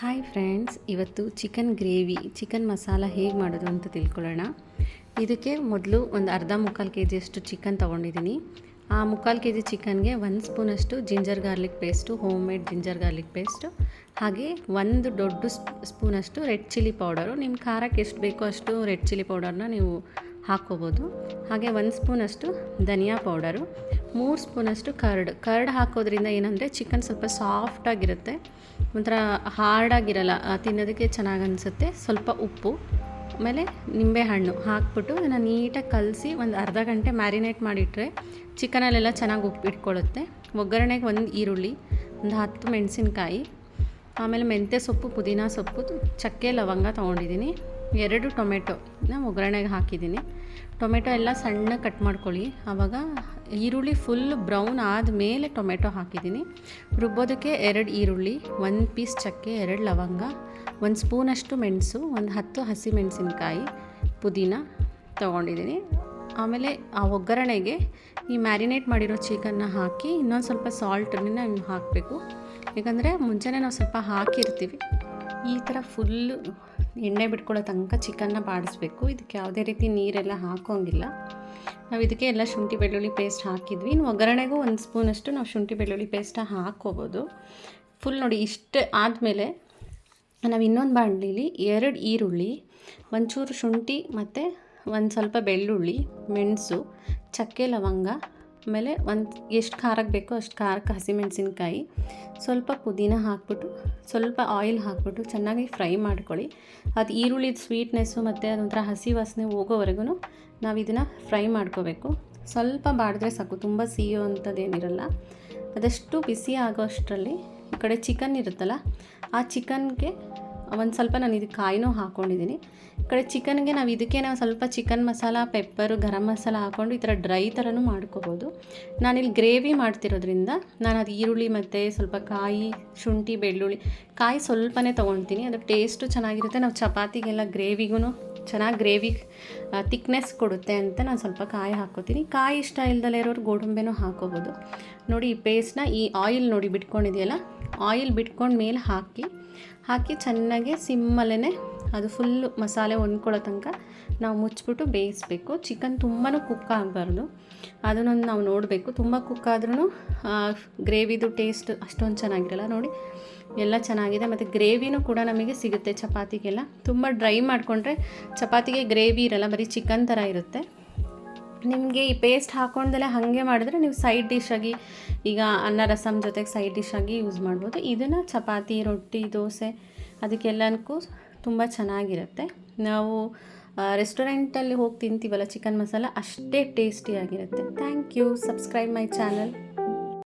Hi friends ಇವತ್ತು chicken gravy chicken masala ಹೇಗೆ ಮಾಡೋದು ಅಂತ ತಿಳ್ಕೊಳ್ಳೋಣ. ಇದಕ್ಕೆ ಮೊದಲು ಒಂದು ಅರ್ಧ ಮುಕ್ಕಾಲು ಕೆ ಜಿಯಷ್ಟು ಚಿಕನ್ ತೊಗೊಂಡಿದ್ದೀನಿ ಆ ಮುಕ್ಕಾಲು ಕೆ ಜಿ ಚಿಕನ್ಗೆ ಒಂದು ಸ್ಪೂನಷ್ಟು ginger garlic paste home made ginger garlic paste ಹಾಗೆ ಒಂದು ದೊಡ್ಡ ಸ್ಪೂನಷ್ಟು ರೆಡ್ ಚಿಲ್ಲಿ ಪೌಡರು ನಿಮ್ಮ ಖಾರಕ್ಕೆ ಎಷ್ಟು ಬೇಕೋ ಅಷ್ಟು ರೆಡ್ ಚಿಲ್ಲಿ ಪೌಡರ್ನ ನೀವು ಹಾಕ್ಕೋಬೋದು ಹಾಗೆ ಒಂದು ಸ್ಪೂನಷ್ಟು ಧನಿಯಾ ಪೌಡರು, ಮೂರು ಸ್ಪೂನಷ್ಟು ಕರ್ಡ್. ಕರ್ಡ್ ಹಾಕೋದ್ರಿಂದ ಏನಂದರೆ ಚಿಕನ್ ಸ್ವಲ್ಪ ಸಾಫ್ಟಾಗಿರುತ್ತೆ ಒಂಥರ ಹಾರ್ಡಾಗಿರಲ್ಲ ತಿನ್ನೋದಕ್ಕೆ ಚೆನ್ನಾಗಿ ಅನಿಸುತ್ತೆ. ಸ್ವಲ್ಪ ಉಪ್ಪು, ಆಮೇಲೆ ನಿಂಬೆಹಣ್ಣು ಹಾಕ್ಬಿಟ್ಟು ಅದನ್ನು ನೀಟಾಗಿ ಕಲಸಿ ಒಂದು ಅರ್ಧ ಗಂಟೆ ಮ್ಯಾರಿನೇಟ್ ಮಾಡಿಟ್ರೆ ಚಿಕನಲ್ಲೆಲ್ಲ ಚೆನ್ನಾಗಿ ಉಪ್ಪು ಇಟ್ಕೊಳ್ಳುತ್ತೆ. ಒಗ್ಗರಣೆಗೆ ಒಂದು ಈರುಳ್ಳಿ, ಒಂದು ಹತ್ತು ಮೆಣಸಿನಕಾಯಿ, ಆಮೇಲೆ ಮೆಂತ್ಯ ಸೊಪ್ಪು, ಪುದೀನ ಸೊಪ್ಪು, ಚಕ್ಕೆ, ಲವಂಗ ತೊಗೊಂಡಿದ್ದೀನಿ. ಎರಡು ಟೊಮೆಟೊ ನಾನು ಒಗ್ಗರಣೆಗೆ ಹಾಕಿದ್ದೀನಿ. ಟೊಮೆಟೊ ಎಲ್ಲ ಸಣ್ಣ ಕಟ್ ಮಾಡ್ಕೊಳ್ಳಿ. ಆವಾಗ ಈರುಳ್ಳಿ ಫುಲ್ ಬ್ರೌನ್ ಆದಮೇಲೆ ಟೊಮೆಟೊ ಹಾಕಿದ್ದೀನಿ. ರುಬ್ಬೋದಕ್ಕೆ ಎರಡು ಈರುಳ್ಳಿ ಒಂದು ಪೀಸ್ ಚಕ್ಕೆ ಎರಡು ಲವಂಗ, ಒಂದು ಸ್ಪೂನಷ್ಟು ಮೆಣಸು, ಒಂದು ಹತ್ತು ಹಸಿ ಮೆಣಸಿನ್ಕಾಯಿ, ಪುದೀನ ತೊಗೊಂಡಿದ್ದೀನಿ. ಆಮೇಲೆ ಆ ಒಗ್ಗರಣೆಗೆ ಈ ಮ್ಯಾರಿನೇಟ್ ಮಾಡಿರೋ ಚಿಕನ್ನ ಹಾಕಿ ಇನ್ನೊಂದು ಸ್ವಲ್ಪ ಸಾಲ್ಟನ್ನ ಹಾಕಬೇಕು. ಯಾಕಂದರೆ ಮುಂಚೆನೇ ನಾವು ಸ್ವಲ್ಪ ಹಾಕಿರ್ತೀವಿ. ಈ ಥರ ಫುಲ್ಲು ಎಣ್ಣೆ ಬಿಟ್ಕೊಳ್ಳೋ ತನಕ ಚಿಕನ್ನ ಬಾಡಿಸ್ಬೇಕು. ಇದಕ್ಕೆ ಯಾವುದೇ ರೀತಿ ನೀರೆಲ್ಲ ಹಾಕೋಂಗಿಲ್ಲ. ನಾವು ಇದಕ್ಕೆ ಎಲ್ಲ ಶುಂಠಿ, ಬೆಳ್ಳುಳ್ಳಿ ಪೇಸ್ಟ್ ಹಾಕಿದ್ವಿ. ಇನ್ನು ಒಗ್ಗರಣೆಗೂ ಒಂದು ಸ್ಪೂನಷ್ಟು ನಾವು ಶುಂಠಿ, ಬೆಳ್ಳುಳ್ಳಿ ಪೇಸ್ಟ ಹಾಕ್ಕೋಬೋದು. ಫುಲ್ ನೋಡಿ ಇಷ್ಟು ಆದಮೇಲೆ ನಾವು ಇನ್ನೊಂದು ಬಾಣಲೀಲಿ ಎರಡು ಈರುಳ್ಳಿ, ಒಂಚೂರು ಶುಂಠಿ ಮತ್ತು ಒಂದು ಸ್ವಲ್ಪ ಬೆಳ್ಳುಳ್ಳಿ, ಮೆಣಸು, ಚಕ್ಕೆ, ಲವಂಗ ಆಮೇಲೆ ಒಂದು ಎಷ್ಟು ಖಾರಕ್ಕೆ ಬೇಕೋ ಅಷ್ಟು ಖಾರಕ್ಕೆ ಹಸಿಮೆಣಸಿನ್ಕಾಯಿ. ಸ್ವಲ್ಪ ಪುದೀನ ಹಾಕ್ಬಿಟ್ಟು, ಸ್ವಲ್ಪ ಆಯಿಲ್ ಹಾಕ್ಬಿಟ್ಟು ಚೆನ್ನಾಗಿ ಫ್ರೈ ಮಾಡ್ಕೊಳ್ಳಿ. ಅದು ಈರುಳ್ಳಿದ ಸ್ವೀಟ್ನೆಸ್ಸು ಮತ್ತು ಅದೊಂಥರ ಹಸಿ ವಾಸನೆ ಹೋಗೋವರೆಗೂ ನಾವು ಇದನ್ನು ಫ್ರೈ ಮಾಡ್ಕೋಬೇಕು. ಸ್ವಲ್ಪ ಬಾಡಿದ್ರೆ ಸಾಕು, ತುಂಬ ಸಿಹಿಯೋ ಅಂಥದ್ದೇನಿರಲ್ಲ ಅದಷ್ಟು ಬಿಸಿ ಆಗೋ ಅಷ್ಟರಲ್ಲಿ ಈ ಕಡೆ ಚಿಕನ್ ಇರುತ್ತಲ್ಲ, ಆ ಚಿಕನ್ಗೆ ಒಂದು ಸ್ವಲ್ಪ ನಾನು ಇದಕ್ಕೆ ಕಾಯಿನೂ ಹಾಕ್ಕೊಂಡಿದ್ದೀನಿ ಈ ಕಡೆ ಚಿಕನ್ಗೆ ನಾವು ಇದಕ್ಕೆ ನಾವು ಸ್ವಲ್ಪ ಚಿಕನ್ ಮಸಾಲ, ಪೆಪ್ಪರು, ಗರಂ ಮಸಾಲ ಹಾಕ್ಕೊಂಡು ಈ ಥರ ಡ್ರೈ ಥರನೂ ಮಾಡ್ಕೋಬೋದು. ನಾನಿಲ್ಲಿ ಗ್ರೇವಿ ಮಾಡ್ತಿರೋದ್ರಿಂದ ನಾನು ಅದು ಈರುಳ್ಳಿ ಮತ್ತು ಸ್ವಲ್ಪ ಕಾಯಿ, ಶುಂಠಿ, ಬೆಳ್ಳುಳ್ಳಿ, ಕಾಯಿ ಸ್ವಲ್ಪನೇ ತೊಗೊಳ್ತೀನಿ ಅದು ಟೇಸ್ಟು ಚೆನ್ನಾಗಿರುತ್ತೆ. ನಾವು ಚಪಾತಿಗೆಲ್ಲ ಗ್ರೇವಿಗೂ ಚೆನ್ನಾಗಿ ಗ್ರೇವಿ ತಿಕ್ನೆಸ್ ಕೊಡುತ್ತೆ ಅಂತ ನಾನು ಸ್ವಲ್ಪ ಕಾಯಿ ಹಾಕ್ಕೋತೀನಿ. ಕಾಯಿ ಇಷ್ಟ ಇಲ್ದಲೇ ಇರೋರು ಗೋಡಂಬೆನೂ ಹಾಕೋಬೋದು. ನೋಡಿ, ಈ ಪೇಸ್ಟ್ನ ಈ ಆಯಿಲ್ ನೋಡಿ ಬಿಟ್ಕೊಂಡಿದೆಯಲ್ಲ ಆಯಿಲ್ ಬಿಟ್ಕೊಂಡು ಮೇಲೆ ಹಾಕಿ ಹಾಕಿ ಚೆನ್ನಾಗಿ ಸಿಮ್ಮಲ್ಲೇ ಅದು ಫುಲ್ಲು ಮಸಾಲೆ ಹೊಂದ್ಕೊಳ್ಳೋ ತನಕ ನಾವು ಮುಚ್ಚಿಬಿಟ್ಟು ಬೇಯಿಸಬೇಕು. ಚಿಕನ್ ತುಂಬಾ ಕುಕ್ ಆಗಬಾರ್ದು. ಅದನ್ನೊಂದು ನಾವು ನೋಡಬೇಕು. ತುಂಬ ಕುಕ್ ಆದ್ರೂ ಗ್ರೇವಿದು ಟೇಸ್ಟ್ ಅಷ್ಟೊಂದು ಚೆನ್ನಾಗಿರಲ್ಲ. ನೋಡಿ ಎಲ್ಲ ಚೆನ್ನಾಗಿದೆ. ಮತ್ತು ಗ್ರೇವಿನೂ ಕೂಡ ನಮಗೆ ಸಿಗುತ್ತೆ ಚಪಾತಿಗೆಲ್ಲ. ತುಂಬ ಡ್ರೈ ಮಾಡಿಕೊಂಡ್ರೆ ಚಪಾತಿಗೆ ಗ್ರೇವಿ ಇರಲ್ಲ, ಬರೀ ಚಿಕನ್ ಥರ ಇರುತ್ತೆ. ನಿಮಗೆ ಈ ಪೇಸ್ಟ್ ಹಾಕೊಂಡಲ್ಲೇ ಹಾಗೆ ಮಾಡಿದ್ರೆ ನೀವು ಸೈಡ್ ಡಿಶ್ಶಾಗಿ ಈಗ ಅನ್ನ ರಸಮ್ ಜೊತೆಗೆ ಸೈಡ್ ಡಿಶಾಗಿ ಯೂಸ್ ಮಾಡ್ಬೋದು. ಇದನ್ನು ಚಪಾತಿ, ರೊಟ್ಟಿ, ದೋಸೆ ಅದಕ್ಕೆಲ್ಲನಕ್ಕೂ ತುಂಬ ಚೆನ್ನಾಗಿರುತ್ತೆ. ನಾವು ರೆಸ್ಟೋರೆಂಟಲ್ಲಿ ಹೋಗಿ ತಿಂತೀವಲ್ಲ ಚಿಕನ್ ಮಸಾಲ, ಅಷ್ಟೇ ಟೇಸ್ಟಿಯಾಗಿರುತ್ತೆ thank you. Subscribe my channel.